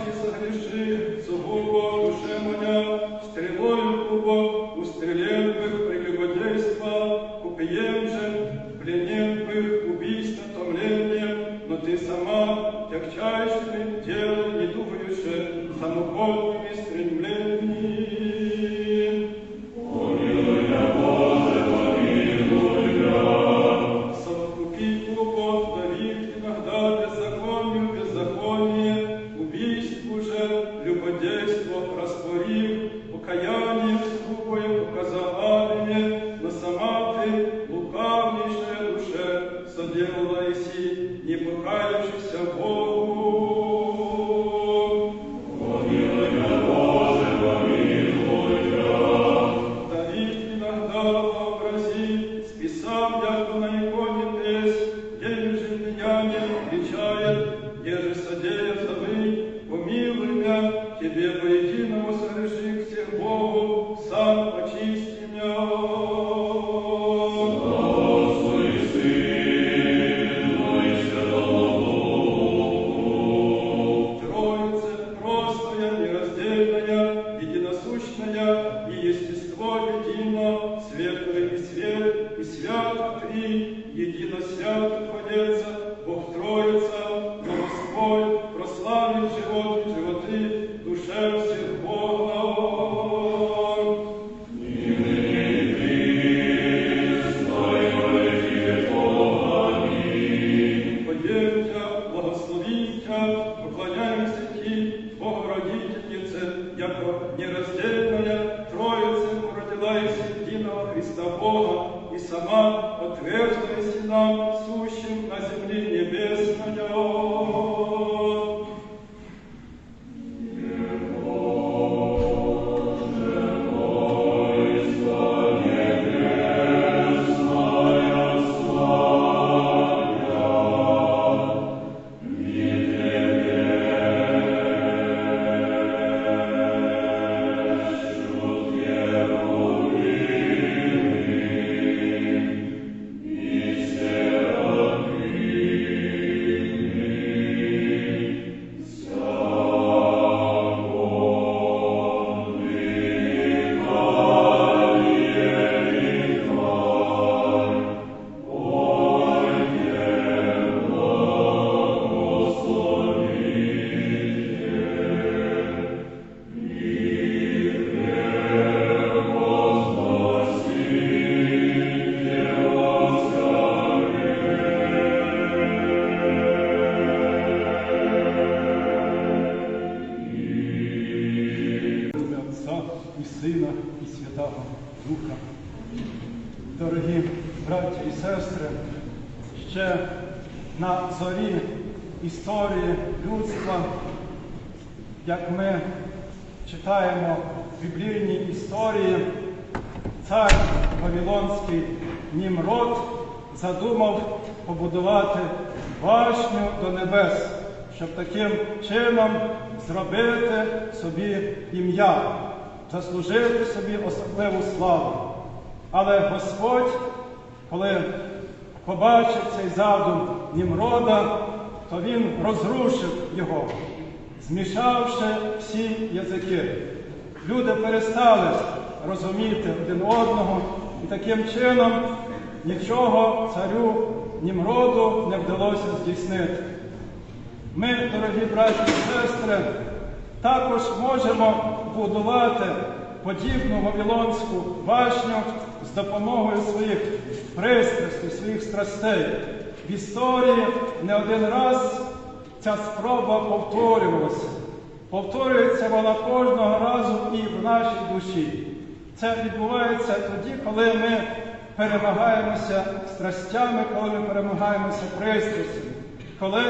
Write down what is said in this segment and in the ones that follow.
наші согріши, собою Духа. Дорогі браті і сестри, ще на зорі історії людства, як ми читаємо в біблійній історії, цар Вавилонський Німрод задумав побудувати башню до небес, щоб таким чином зробити собі ім'я, заслужити собі особливу славу. Але Господь, коли побачив цей задум Німрода, то він розрушив його, змішавши всі язики. Люди перестали розуміти один одного, і таким чином нічого царю Німроду не вдалося здійснити. Ми, дорогі браті і сестри, також можемо будувати подібну Вавилонську башню з допомогою своїх пристрастей, своїх страстей. В історії не один раз ця спроба повторювалася. Повторюється вона кожного разу і в нашій душі. Це відбувається тоді, коли ми перемагаємося страстями, коли ми перемагаємося пристрастями, коли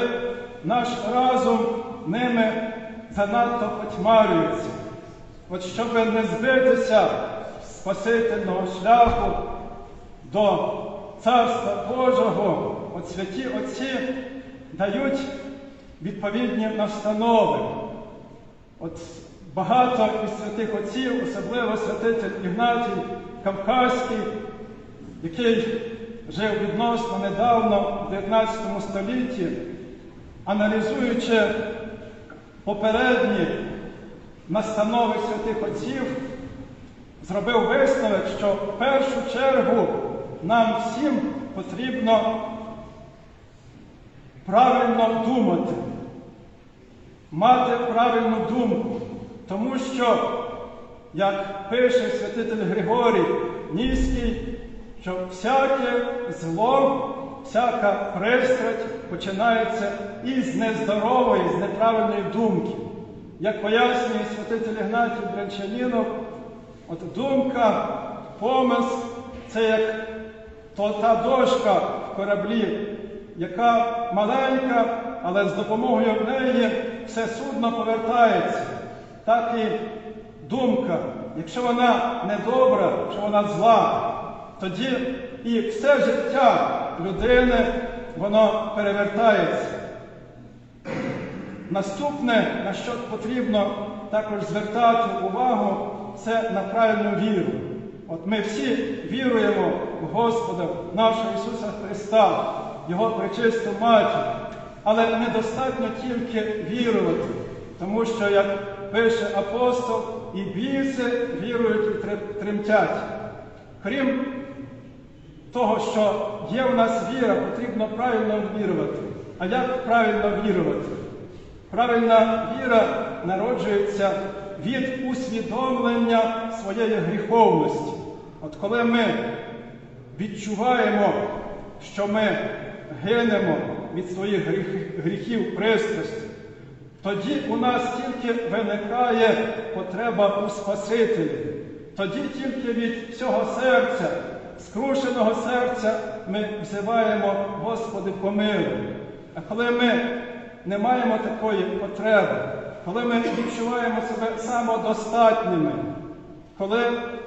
наш разум ними занадто потьмарюється. От щоб не збитися спасительного шляху до Царства Божого, от святі Отці дають відповідні настанови. От багато із святих отців, особливо святитель Ігнатій Кавказький, який жив відносно недавно в 19 столітті, аналізуючи попередні настанови святих отців, зробив висновок, що в першу чергу нам всім потрібно правильно думати, мати правильну думку, тому що, як пише святитель Григорій Ніський, що всяке зло, всяка пристрасть починається із нездорової, з неправильної думки. Як пояснює святитель Ігнатій Брянчанінов, от думка, помисл це як то та дошка в кораблі, яка маленька, але з допомогою неї все судно повертається. Так і думка, якщо вона недобра, якщо вона зла, тоді і все життя людини воно перевертається. Наступне, на що потрібно також звертати увагу, це на правильну віру. От ми всі віруємо в Господа нашого Ісуса Христа, Його пречисту матір. Але недостатньо тільки вірувати, тому що, як пише апостол, і біси вірують і тремтять. Крім того, що є в нас віра, потрібно правильно вірувати. А як правильно вірувати? Правильна віра народжується від усвідомлення своєї гріховності. От коли ми відчуваємо, що ми гинемо від своїх гріх- гріхів пристрасті, тоді у нас тільки виникає потреба у Спасителі. Тоді тільки від всього серця, скрушеного серця, ми взиваємо, Господи, помилуй. А коли ми не маємо такої потреби, коли ми відчуваємо себе самодостатніми, коли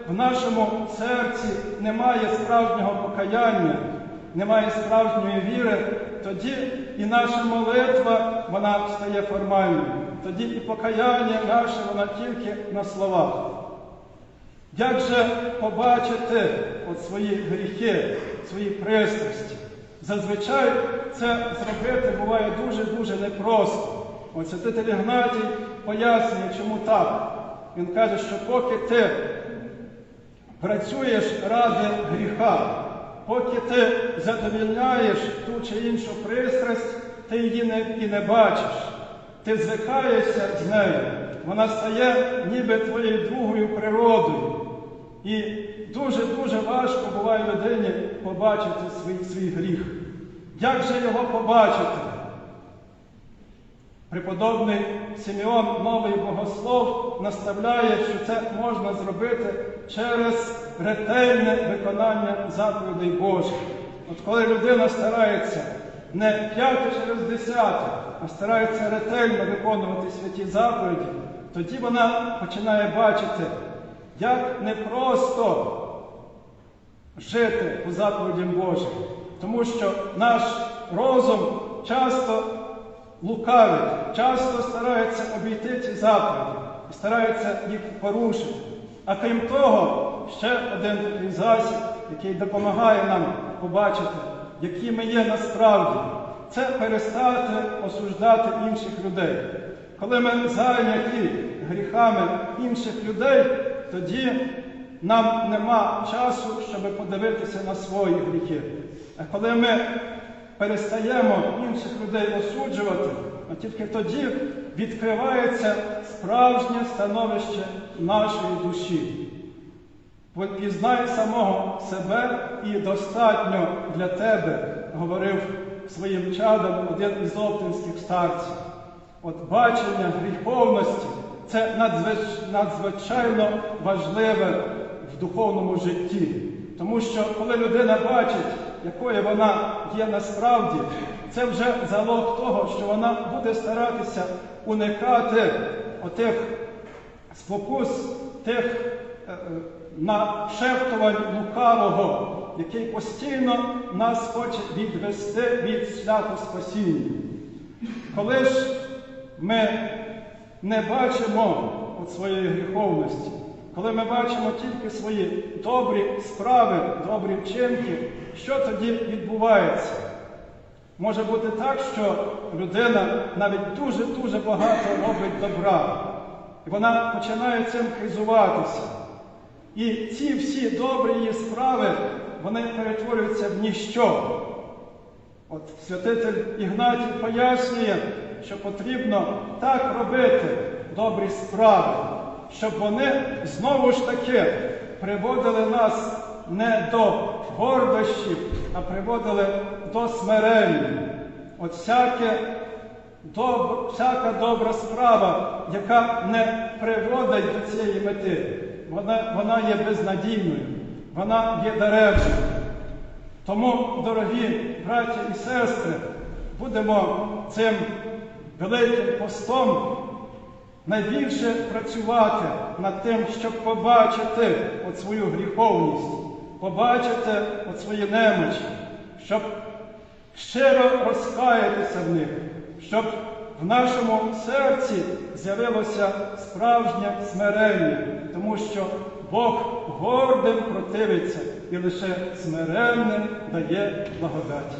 в нашому серці немає справжнього покаяння, немає справжньої віри, тоді і наша молитва вона стає формальною. Тоді і покаяння наше воно тільки на словах. Як же побачити от свої гріхи, свої пристрасті? Зазвичай це зробити буває дуже-дуже непросто. От святитель Ігнатій пояснює, чому так. Він каже, що поки ти працюєш ради гріха, поки ти задовільняєш ту чи іншу пристрасть, ти її не, і не бачиш. Ти звикаєшся з нею, вона стає ніби твоєю другою природою. І дуже-дуже важко буває людині побачити свій, свій гріх. Як же його побачити? Преподобний Симеон, новий богослов, наставляє, що це можна зробити через ретельне виконання заповідей Божих. От коли людина старається не п'яте через десяте, а старається ретельно виконувати святі заповіді, тоді вона починає бачити, як непросто жити по заповідям Божим. Тому що наш розум часто лукавить, часто старається обійти ці заповіді і старається їх порушити. А крім того, ще один засіб, який допомагає нам побачити, які ми є насправді, це перестати осуждати інших людей. Коли ми зайняті гріхами інших людей, тоді нам нема часу, щоб подивитися на свої гріхи. А коли ми перестаємо інших людей осуджувати, а тільки тоді відкривається справжнє становище нашої душі. Пізнай самого себе і достатньо для тебе, говорив своїм чадом один із оптинських старців. От бачення гріховності це надзвичайно важливе в духовному житті. Тому що коли людина бачить, якою вона є насправді, це вже залог того, що вона буде старатися уникати отих спокус, тих е, е, нашептувань лукавого, який постійно нас хоче відвести від шляху спасіння. Коли ж ми не бачимо от своєї гріховності, коли ми бачимо тільки свої добрі справи, добрі вчинки, що тоді відбувається? Може бути так, що людина навіть дуже-дуже багато робить добра, і вона починає цим хизуватися. І ці всі добрі її справи, вони перетворюються в ніщо. От святитель Ігнатій пояснює, що потрібно так робити добрі справи, щоб вони знову ж таки приводили нас не до гордощів, а приводили до смирення. От всяке доб... всяка добра справа, яка не приводить до цієї мети, вона, вона є безнадійною, вона є даремною. Тому, дорогі браті і сестри, будемо цим великим постом найбільше працювати над тим, щоб побачити от свою гріховність, побачити от свої немочі, щоб щиро розкаятися в них, щоб в нашому серці з'явилося справжнє смирення, тому що Бог гордим противиться і лише смиренним дає благодать.